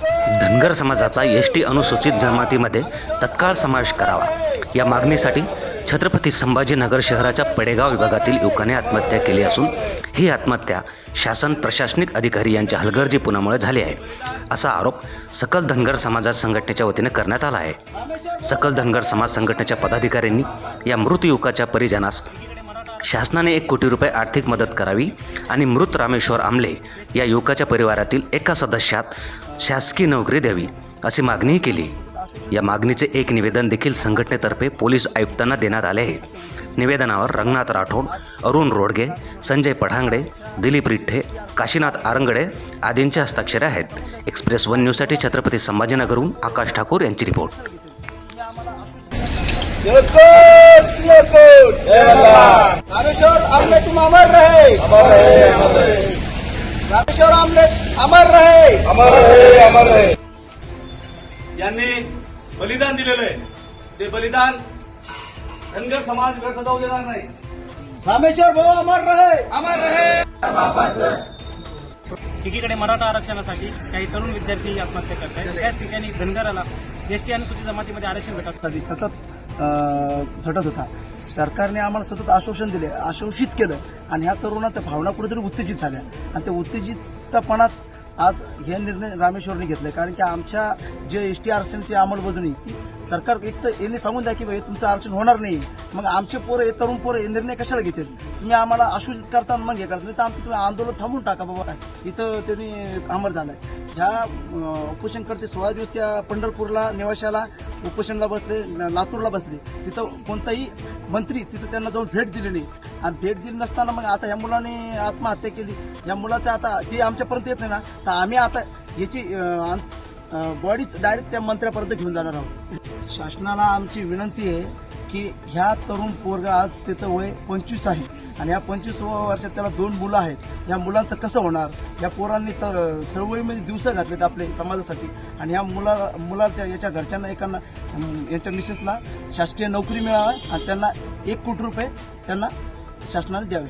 धनगर समाजाचा S T अनुसूचित जमातीमध्ये तत्काळ समावेश करावा. या मागणीसाठी छत्रपती संभाजीनगर शहराच्या पडेगाव विभागातील युवकाने आत्महत्या केली असून ही आत्महत्या शासन प्रशासनिक अधिकारी यांच्या हलगर्जीपणामुळे झाली आहे असा आरोप सकल धनगर समाजात संघटनेच्या वतीने करण्यात आला आहे. सकल धनगर समाज संघटनेच्या पदाधिकाऱ्यांनी या मृत युवकाच्या परिजनास शासनाने एक कोटी रुपये आर्थिक मदत करावी आणि मृत रामेश्वर आमले या युवकाच्या परिवारातील एका सदस्यात शासकीय नोकरी द्यावी अशी मागणीही केली. या मागणीचे एक निवेदन देखील संघटनेतर्फे पोलीस आयुक्तांना देण्यात आले आहे. निवेदनावर रंगनाथ राठोड अरुण रोडगे संजय पढांगडे दिलीप रिठ्ठे काशीनाथ आरंगडे आदींचे हस्ताक्षरे आहेत. एक्सप्रेस वन न्यूजसाठी छत्रपती संभाजीनगरहून आकाश ठाकूर यांची रिपोर्ट. रामेश्वर आमले तुम अमर रहे रामेश्वर आमले अमर रहे। यांनी बलिदान दिलेलं आहे. ते बलिदान धनगर समाज व्यर्थ जाऊ देणार नाही. रामेश्वर भाऊ अमर रहे। अमर रहे। एकीकडे मराठा आरक्षणासाठी काही तरुण विद्यार्थी आत्महत्या करत आहेत त्याच ठिकाणी धनगराला एसटी अनुसूचित जमातीमध्ये आरक्षण भेटत. सतत झटत होता. सरकारने आम्हाला सतत आश्वासन दिले आश्वासित केलं आणि ह्या तरुणाच्या भावना कुठेतरी उत्तेजित झाल्या. आणि त्या उत्तेजितपणात आज हे निर्णय रामेश्वरने घेतले. कारण की आमच्या जे एस टी आरक्षणची अंमलबजावणी ती सरकार एक तर यांनी सांगून द्या की भाई तुमचं आरक्षण होणार नाही. मग आमचे पोरं हे तरुण पोरं हे निर्णय कशाला घेतील? तुम्ही आम्हाला आश्वासित करता मग हे करता. नाही तर आमचं तुम्ही आंदोलन थांबून टाका बाबा. इथं त्यांनी अमर झालंय. ह्या अं, उपोषणकर्ते सोळा दिवस त्या पंढरपूरला निवाशाला उपोषणला बसले लातूरला बसले. तिथं कोणताही मंत्री तिथं त्यांना जाऊन भेट दिली नाही. आणि भेट दिली नसताना मग आता ह्या मुलाने आत्महत्या केली. या मुलाचं आता ते आमच्यापर्यंत येत नाही ना. तर आम्ही आता याची बॉडीच डायरेक्ट त्या मंत्र्यापर्यंत घेऊन जाणार आहोत. शासनाला आमची विनंती आहे की ह्या तरुण पोरग आज त्याचं वय पंचवीस आहे आणि या पंचवीस वर्षात त्याला दोन मुलं आहेत. या मुलांचं कसं होणार? या पोरांनी तर चळवळीमध्ये दिवस घातलेत आपले समाजासाठी आणि या मुला मुलाच्या याच्या घरच्यांना एकांना याच्या मिसेसला शासकीय नोकरी मिळावी आणि त्यांना एक कोटी रुपये त्यांना शासनाने द्यावे.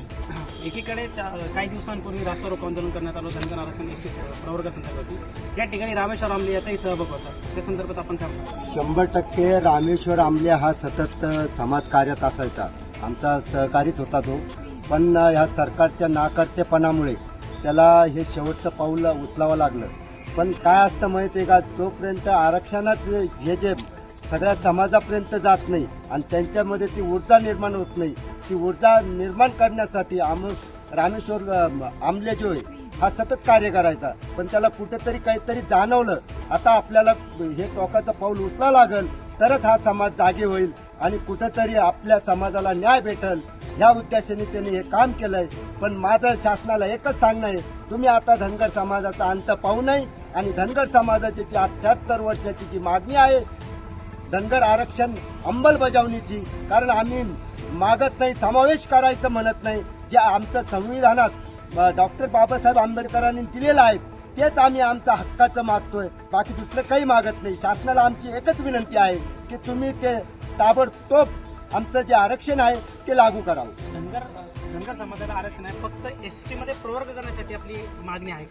एकीकडे काही दिवसांपूर्वी रास्ता रोको आंदोलन करण्यात आलं धनगर आरक्षण एसटी प्रवर्ग संदर्भात या ठिकाणी रामेश्वर आमले याचाही सहभाग होता. त्या संदर्भात आपण काय शंभर टक्के रामेश्वर आमले हा सतत समाजकार्यात असायचा. आमचा सहकारीच होता तो. पण ह्या सरकारच्या नाकर्तेपणामुळे त्याला हे शेवटचं पाऊल उचलावं लागलं. पण काय असतं माहिती आहे का? जोपर्यंत आरक्षणच हे जे सगळ्या समाजापर्यंत जात नाही आणि त्यांच्यामध्ये ती ऊर्जा निर्माण होत नाही. ती ऊर्जा निर्माण करण्यासाठी आम रामेश्वर आमले जो आहे हा सतत कार्य करायचा. पण त्याला कुठेतरी काहीतरी जाणवलं. आता आपल्याला हे टोकाचं पाऊल उचला लागल तरच हा समाज जागे होईल आणि कुठेतरी आपल्या समाजाला न्याय भेटल. या उद्देशाने त्यांनी हे काम केलंय. पण माझं शासनाला एकच सांगणं आहे तुम्ही आता धनगर समाजाचा अंत पाहू नये आणि धनगर समाजाची जी अठ्याहत्तर वर्षाची जी मागणी आहे धनगर आरक्षण अंमलबजावणीची. कारण आम्ही मागत नाही समावेश करायचं म्हणत नाही. जे आमचं संविधानात डॉक्टर बाबासाहेब आंबेडकरांनी दिलेलं आहे तेच आम्ही आमच्या हक्काचं मागतोय. बाकी दुसरं काही मागत नाही. शासनाला आमची एकच विनंती आहे की तुम्ही ते ताबडतोब आमचं जे आरक्षण आहे ते लागू करावं. धनगर समाजाला आरक्षण आहे. फक्त एसमध्ये प्रवर्ग करण्यासाठी आपली मागणी आहे.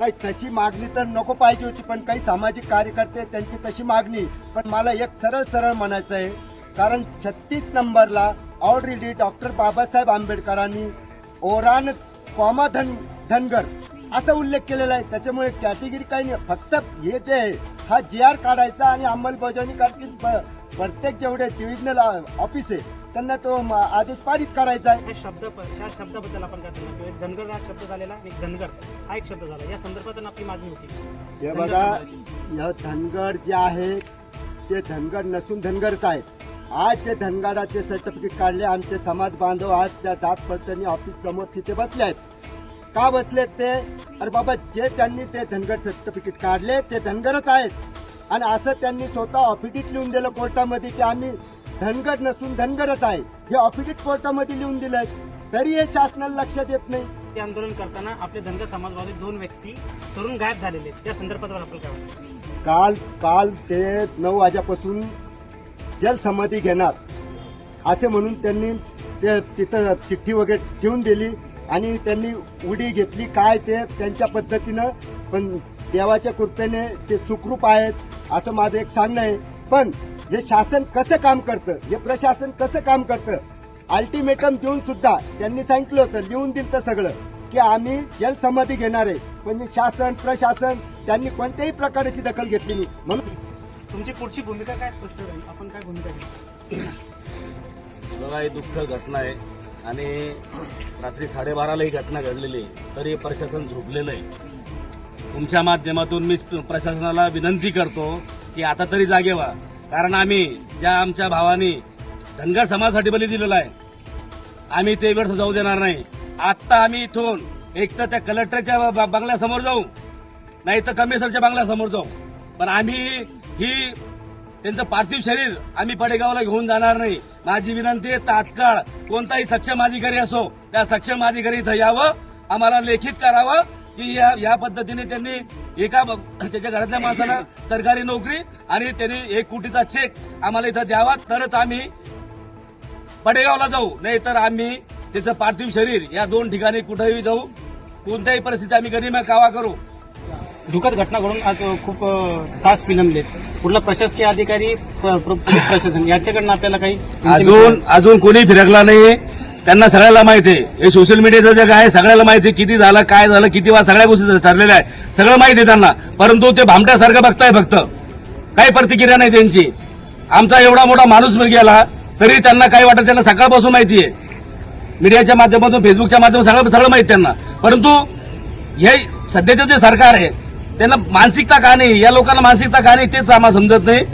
नाही तशी मागणी तर नको पाहिजे होती पण काही सामाजिक कार्यकर्ते त्यांची तशी मागणी. पण मला एक सरळ सरळ म्हणायचं आहे कारण छत्तीस नंबरला ऑलरेडी डॉक्टर बाबासाहेब आंबेडकरांनी ओरान कॉमा धन धनगर असा उल्लेख केलेला आहे. त्याच्यामुळे कॅटेगरी काही नाही फक्त हे जे आहे हा जे आर काढायचा आणि अंमलबजावणी करतील प्रत्येक जेवढे डिव्हिजनल ऑफिस आहे त्यांना तो आदेश पारित करायचा आहे. शब्द शब्दाबद्दल आपण काय सांगणार? किंवा धनगर हा शब्द झालेला आणि धनगर. हा एक शब्द झाला. या संदर्भात आपली मागणी होती. हे बघा या धनगर जे आहे ते धनगर नसून धनगरच आहेत आज जे धनगराचे सर्टिफिकेट काढले आमचे समाज बांधव आज त्या जात पडताळणी ऑफिस समोर तिथे बसले आहेत. का बसलेत ते? अरे बाबा जे त्यांनी ते धनगर सर्टिफिकेट काढले ते धनगरच आहेत. आणि असं त्यांनी स्वतः ऑफिडिट लिहून दिलं कोर्टामध्ये की आम्ही धनगर नसून धनगरच आहे. हे ऑफिडिट कोर्टामध्ये लिहून दिलंय. तरी हे शासनाला लक्षात येत नाही. ते आंदोलन करताना आपले धनगर समाजवादी दोन व्यक्ती तरुण गायब झालेले आहेत. त्या संदर्भात आपण काय? काल काल ते नऊ वाजेपासून जलसमाधी घेणार. असे म्हणून त्यांनी ते तिथं चिठ्ठी वगैरे ठेवून दिली आणि त्यांनी उडी घेतली. काय ते त्यांच्या पद्धतीनं पण देवाच्या कृपेने ते सुखरूप आहेत असं माझं एक सांगणं आहे. पण हे शासन कसं काम करतं हे प्रशासन कसं काम करतं अल्टिमेटम देऊन सुद्धा त्यांनी सांगितलं होतं लिहून दिलं सगळं की आम्ही जलसमाधी घेणार आहे. पण हे शासन प्रशासन त्यांनी कोणत्याही प्रकारची दखल घेतली नाही. म्हणून तुमची पुढची भूमिका काय स्पष्ट राहील आपण काय भूमिका घेऊ? बघा ही दुःख घटना आहे. आणि रात्री साडेबाराला ही घटना घडलेली आहे. तरी प्रशासन झोपलेलं आहे. तुमच्या माध्यमातून मी प्रशासनाला विनंती करतो की आता तरी जागे व्हा. कारण आम्ही ज्या आमच्या भावानी धनगर समाजासाठी बली दिलेला आहे आम्ही ते व्यर्थ जाऊ देणार नाही. आत्ता आम्ही इथून एक तर त्या कलेक्टरच्या बंगल्यासमोर जाऊ नाही तर कमिशनरच्या बंगल्यासमोर जाऊ. पण आम्ही ही त्यांचं पार्थिव शरीर आम्ही पडेगावला घेऊन जाणार नाही. माझी विनंती आहे तात्काळ कोणताही सक्षम अधिकारी असो त्या सक्षम अधिकारी इथं यावं आम्हाला लेखित करावं की या या पद्धतीने त्यांनी एका त्याच्या घरातल्या माणसाला सरकारी नोकरी आणि त्यांनी एक कोटीचा चेक आम्हाला इथं द्यावा तरच आम्ही पडेगावला जाऊ. नाही तर आम्ही त्याचं पार्थिव शरीर या दोन ठिकाणी कुठेही जाऊ. कोणत्याही परिस्थिती आम्ही गरिमा कावा करू. दुःखद घटना घडून आज खूप तास विलंबलेत. पुढला प्रशासकीय अधिकारी पोलीस प्रशासन याच्याकडनं आपल्याला काही अजून अजून कोणी फिरकला नाही त्यांना सगळ्याला माहिती आहे. हे सोशल मीडियाचं जग आहे सगळ्याला माहिती आहे किती झालं काय झालं किती वाज सगळ्या गोष्टी ठरलेल्या आहे. सगळं माहिती आहे त्यांना. परंतु ते भामट्यासारखं बघताय फक्त. काही प्रतिक्रिया नाही त्यांची. आमचा एवढा मोठा माणूस गेला तरी त्यांना काही वाटत त्यांना सकाळपासून माहिती आहे. मीडियाच्या माध्यमातून फेसबुकच्या माध्यमातून सगळं सगळं माहिती त्यांना. परंतु हे सध्याचं जे सरकार आहे त्यांना मानसिकता का नाही या लोकांना मानसिकता का नाही तेच आम्हाला समजत नाही.